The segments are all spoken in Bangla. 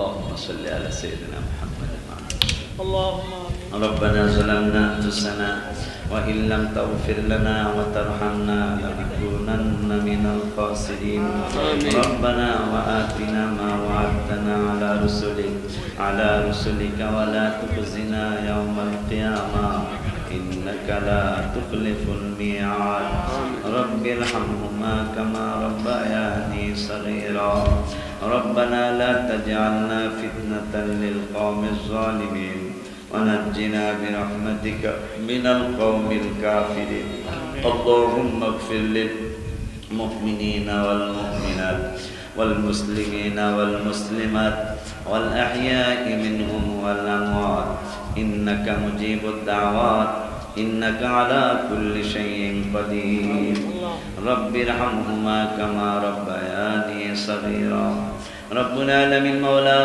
اللهم صل على سيدنا محمد وعلى اللهم ربنا ظلمنا أنفسنا وإن لم تغفر لنا وترحمنا لنكونن من الخاسرين. ربنا وآتنا ما وعدتنا على رسلك على رسلك ولا تخزنا يوم القيامة. إنك لا تخلف الميعاد. رب ارحمهما كما ربياني صغيرا. ربنا لا تجعلنا فتنة للقوم الظالمين. ونجنا برحمتك من القوم الكافرين. اللهم اغفر للمؤمنين والمؤمنات والمسلمين والمسلمات والأحياء منهم والأموات. إنك مجيب الدعوات. إنك على كل شيء قدير رب ارحمهما كما ربياني صغيرا رب العالمين مولا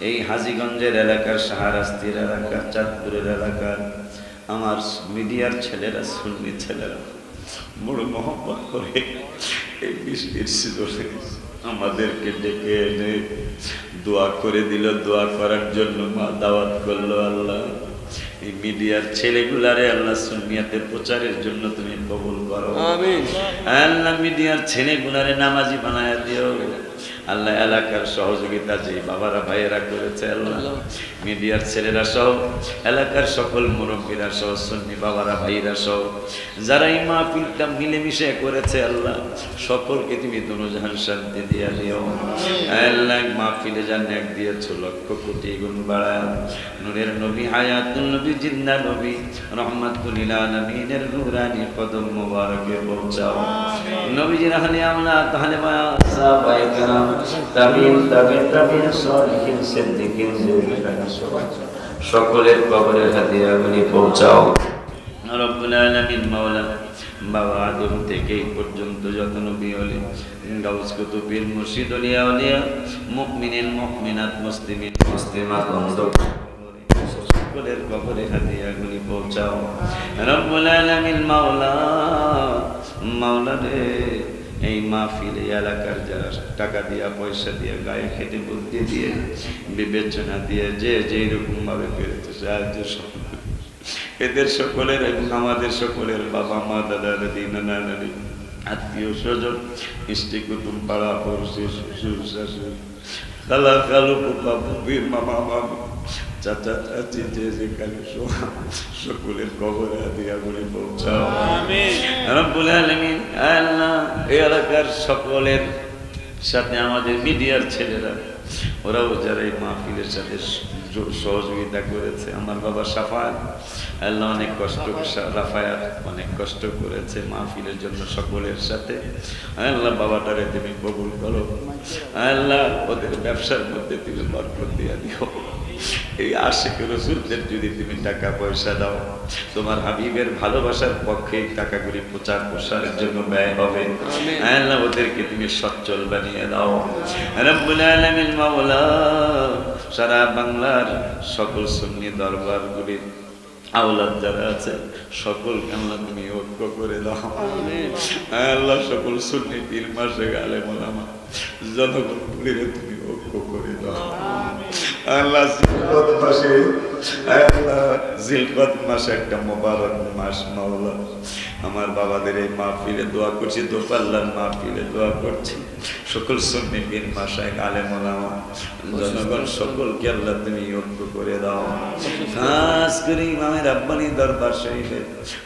এই হাজিগঞ্জের এলাকার সাহারাস্তির এলাকার চাঁদপুরের এলাকার আমার মিডিয়ার ছেলেরা সুন্নি ছেলেরা বড় মহব্বত করে এই বৃষ্টির সিজনে আমাদেরকে ডেকে এনে দোয়া করে দিল দোয়া করার জন্য মা দাওয়াত করলো আল্লাহ এই মিডিয়ার ছেলেগুলারে আল্লাহ সুন্নিয়াতের প্রচারের জন্য তুমি কবুল করো। আমিন। আল্লাহ মিডিয়ার ছেলেগুলারে নামাজি বানায় দিও। আল্লাহ এলাকার সহযোগিতা যে বাবারা ভাইয়েরা করেছে আল্লাহ মিডিয়ার ছেলেরা সহ এলাকার সকল মুরব্বীরা সহ সন্নি বাবারা ভাইরা সহ যারা এই মাহফিলটা মিলেমিশে করেছে আল্লাহ সকলকে তুমি দুনুজাহান শান্তি দিয়া দিও। আল্লাহ মাহফিলে যা ন্যাক দিয়েছ লক্ষ কোটি গুণ বাড়ায়। নূরের নবী হায়াতুল নবী জিন্দা নবী রহমাতুল আলামিনের নুরানি কদম মোবারকে পৌঁছাও। নবীজির হালে আমরা তাহলে মা সাহাবায়ে তাবিন তাবিন তাবিন সিদ্দিকিন সকলের কবরের হাদিয়াগুলি পৌঁছাও। রব্বুল আলামিন মাওলা বাবা আদম থেকে পর্যন্ত যত নবী হলে গাউস মুর্শিদ মুকমিনিন মুকমিনাত মুসলিমিন মুসলিমাত অন্ধকার সকলের কবরে পৌঁছাও। রব্বুল আলামিন মাওলা মাওলা রে। এই মাহফিল এই এলাকার যারা টাকা দিয়া, পয়সা দিয়ে, গায়ে খেটে বুদ্ধি দিয়ে, বিবেচনা দিয়ে, যে যেই রকম ভাবে পেরেছে সাহায্য এদের সকলের এবং আমাদের সকলের বাবা, মা, দাদা, দাদি, নানা, নানি, আত্মীয়, স্বজন ইষ্টি কুটুম, পাড়া, পড়শি, শ্বশুর, শাশুড়ি, খালা, খালু পোকা পুপি মামা মামা, চাচা, চাচি, যে যেখানে সকলের কবরে দিয়া বলে পৌঁছাও। রব্বুল আলামিন এই এলাকার সকলের সাথে আমাদের মিডিয়ার ছেলেরা, ওরাও যারা এই মাহফিলের সাথে সহযোগিতা করেছে, আমার বাবা সাফায়াত, আল্লাহ অনেক কষ্ট, রাফায়াত অনেক কষ্ট করেছে মাহফিলের জন্য সকলের সাথে। আল্লাহ বাবাটারে তুমি কবুল করো। আল্লাহ ওদের ব্যবসার মধ্যে তুমি বরকত দিয়ে দিও। এই আশেখ রসুলদের যদি তুমি টাকা পয়সা দাও তোমার হাবিবের ভালোবাসার পক্ষে টাকাগুলি প্রচার প্রসারের জন্য ব্যয় হবে। আল্লাহ ওদেরকে তুমি সচ্ছল বানিয়ে দাও। রব্বুল আলামিন মাওলা সারা বাংলার সকল সুন্নি দরবারগুলির আওলাদ যারা আছে সকল আল্লাহ তুমি ঐক্য করে দাও। আল্লাহ সকল সুন্নি পীর মাসে গালে মোলামা জনগণ তুমি ঐক্য করে দাও। আল্লাহ জিলকত মাসে আল্লাহ জিলকত মাসে একটা মোবারক মাস মাওলা। আমার বাবাদের এই মাহফিলে দোয়া করছি দোপাল্লার মাহফিলে দোয়া করছি। সকল সুন্নি পীর মাসায় আলেম ওলামা জনগণ সকলকে আল্লাহ তুমি ঐক্য করে দাও। খাস করে ইমামের আব্বানি দরবার শরীফে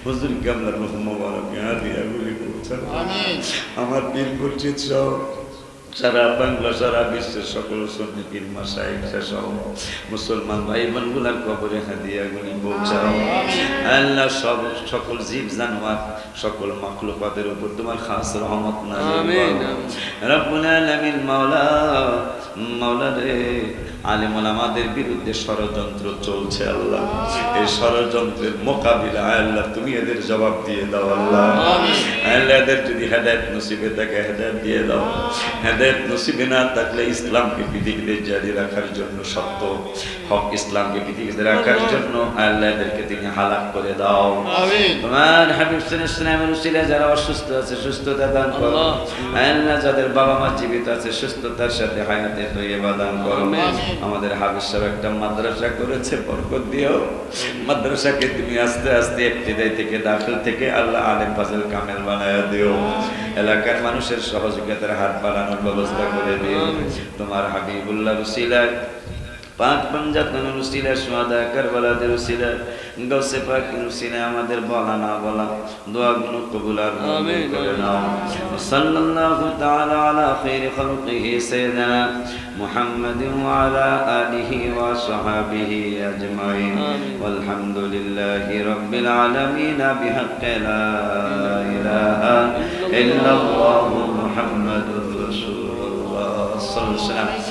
হুজুর কামলার হাদিয়াগুলি পৌঁছানো আমার পীর মুর্শিদ সহ সারা বাংলা সারা বিশ্বের সকল সন্ন্যতির মাসায় সহ মুসলমান ভাই বোনগুলার কবরে হাদিয়াগুলি পৌঁছাও। আল্লাহ সব সকল জীব জানোয়ার সকল মাখলুকাতের উপর তোমার খাস রহমত না আমিন। রব্বুল আলামিন মাওলা মাওলা রে আলিমুল আমাদের বিরুদ্ধে ষড়যন্ত্র চলছে আল্লাহ। এই ষড়যন্ত্রের মোকাবিলা আল্লাহ তুমি এদের জবাব দিয়ে দাও আল্লাহ। আল্লাহ এদের যদি হেদায়ত নসিবে থাকে হেদায়ত দিয়ে দাও। হেদায়ত নসিবে না থাকলে ইসলামকে পৃথিবীতে জারি রাখার জন্য সত্য হক ইসলামকে পৃথিবীতে রাখার জন্য আল্লাহ এদেরকে তুমি হালাক করে দাও। তোমার হাবিব ইসলামের উসিলে যারা অসুস্থ আছে সুস্থতা দান করো। আল্লাহ। যাদের বাবা মা জীবিত আছে সুস্থতার সাথে হায়াতে তৈবা দান করো। আমাদের হাবিজ সাহেব একটা মাদ্রাসা করেছে বরকত দিও। মাদ্রাসাকে তুমি আস্তে আস্তে ইবতিদাই থেকে দাখিল থেকে আল্লাহ আলেম ফাজল কামেল বানায় দিও। এলাকার মানুষের সহযোগিতার হাত বাড়ানোর ব্যবস্থা করে দিও। তোমার হাবিবুল্লাহ রুসিলায় পাক পাঞ্জাতনের উসিলা সোয়াদা কারবালাদের উসিলা গৌসে পাকের উসিলা আমাদের বলা না বলা দোয়াগুলো কবুল আর মঞ্জুর করে নাও সাল্লাল্লাহু তাআলা আলা খাইরি খালকিহি সাইয়্যিদিনা মুহাম্মাদিন ওয়া আলা আলিহি ওয়া সাহবিহি আজমাইন والحمد لله رب العالمين بحق لا إله إلا الله محمد رسول الله صلى الله عليه وسلم